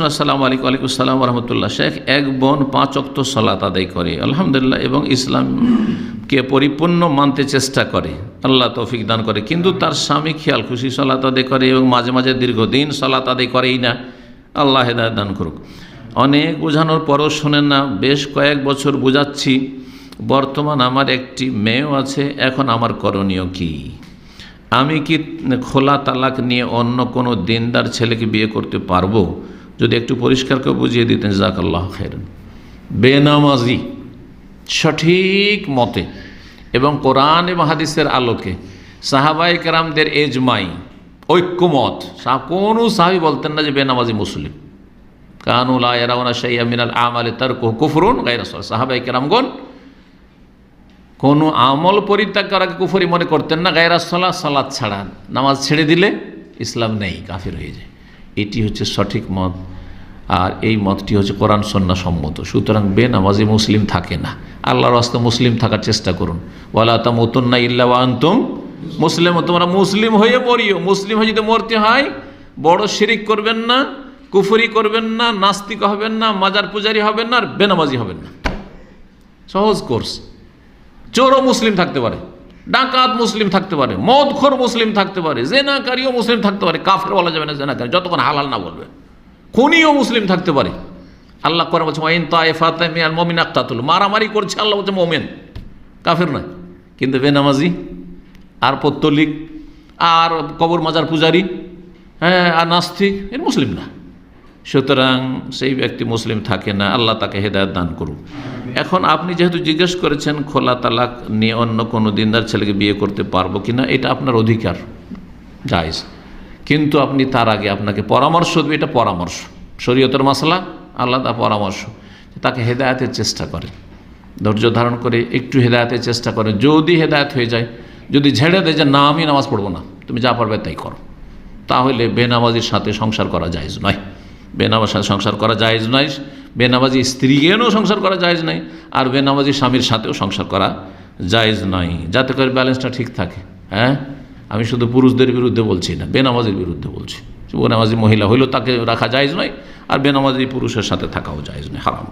প্রশ্ন আসসালামু আলাইকুম আলাইকুম আসসালাম রহমতুল্লাহ। শেখ, এক বোন পাঁচ অক্ত সলাত আদায় করে। আলহামদুলিল্লাহ, এবং ইসলামকে পরিপূর্ণ মানতে চেষ্টা করে। আল্লাহ তৌফিক দান করে। কিন্তু তার স্বামী খেয়াল খুশি সলাত আদায় করে এবং মাঝে মাঝে দীর্ঘদিন সলাত আদায় করেই না। আল্লাহ হেদায়ত দান করুক। অনেক বোঝানোর পরও শোনেন না, বেশ কয়েক বছর বোঝাচ্ছি, বর্তমান আমার একটি মেয়েও আছে, এখন আমার করণীয় কী? আমি কি খোলা তালাক নিয়ে অন্য কোনো দিনদার ছেলেকে বিয়ে করতে পারব? যদি একটু পরিষ্কার করে বুঝিয়ে দিতেন, জাকাল্লাহ খেরেন বেনামাজি, সঠিক মতে এবং কোরআন এবং হাদিসের আলোকে সাহাবাই কেরামদের এজমাই, ঐক্যমত কোনো সাহাবি বলতেন না যে বেনামাজি মুসলিম। কানুলা এরাউনা শাইয়া মিনাল আমালে তার কুফরুন গাইরা সাহাবাই কেরামগণ কোনো আমল পরিত্যাগ করাকে কুফরি মনে করতেন না, গায়রা সলা সালাদ ছাড়া নামাজ ছেড়ে দিলে ইসলাম নেই, কাফির হয়ে যায়। এটি হচ্ছে সঠিক মত। আর এই মতটি হচ্ছে কোরআন সন্না সম্মত। সুতরাং বেনামাজি মুসলিম থাকে না। আল্লাহর রাস্তা মুসলিম থাকার চেষ্টা করুন। ওয়ালা তামুতুন্না ইল্লা আনতুম মুসলিম। তোমরা মুসলিম হয়ে মরিও। মুসলিম হয়ে যদি মরতে হয়, বড় শিরিক করবেন না, কুফুরি করবেন না, নাস্তিক হবেন না, মাজার পূজারি হবেন না, আর বেনামাজি হবেন না। সহজ কোর্স। চোরও মুসলিম থাকতে পারে। ডাকাত মুসলিম থাকতে পারে, মদখোর মুসলিম থাকতে পারে, জেনাকারীও মুসলিম থাকতে পারে কাফের বলা যাবে না জেনাকারী, যতক্ষণ হালাল না বলবে। খুনিও মুসলিম থাকতে পারে। আল্লাহ করে বলছে ওয়াইন তাইফাত মিয়াল মমিন আক্তাতুল। মারামারি করছে আল্লাহ বলছে, মোমেন। কাফের নয়। কিন্তু বেনামাজি, আর পত্তলিক, আর কবর মাজার পূজারি হ্যাঁ আর নাস্তিক, এর মুসলিম না। সুতরাং সেই ব্যক্তি মুসলিম থাকে না, আল্লাহ তাকে হেদায়ত দান করুক। এখন আপনি যেহেতু জিজ্ঞেস করেছেন, খোলা তালাক নিয়ে অন্য কোনো দিনদার ছেলেকে বিয়ে করতে পারব কি না এটা আপনার অধিকার, জায়জ। কিন্তু আপনি তার আগে আপনাকে পরামর্শ দেবে, এটা পরামর্শ। শরীয়তের মশলা আলাদা পরামর্শ তাকে হেদায়তের চেষ্টা করেন ধৈর্য ধারণ করে একটু হেদায়তের চেষ্টা করেন যদি হেদায়ত হয়ে যায়, যদি ঝেড়ে দেয় যে না, আমি নামাজ পড়ব না, তুমি যা পারবে তাই করো। তাহলে বেনামাজির সাথে সংসার করা জায়জ নয়। বেনামাজির সাথে সংসার করা জায়েজ নয়। বেনামাজি স্ত্রীকেও সংসার করা জায়েজ নাই, আর বেনামাজি স্বামীর সাথেও সংসার করা জায়েজ নয় যাতে করে ব্যালেন্সটা ঠিক থাকে হ্যাঁ? আমি শুধু পুরুষদের বিরুদ্ধে বলছি না, বেনামাজির বিরুদ্ধে বলছি। বেনামাজি মহিলা হইলেও তাকে রাখা যায়জ নয়, আর বেনামাজি পুরুষের সাথে থাকাও জায়েজ নয়, হারাম।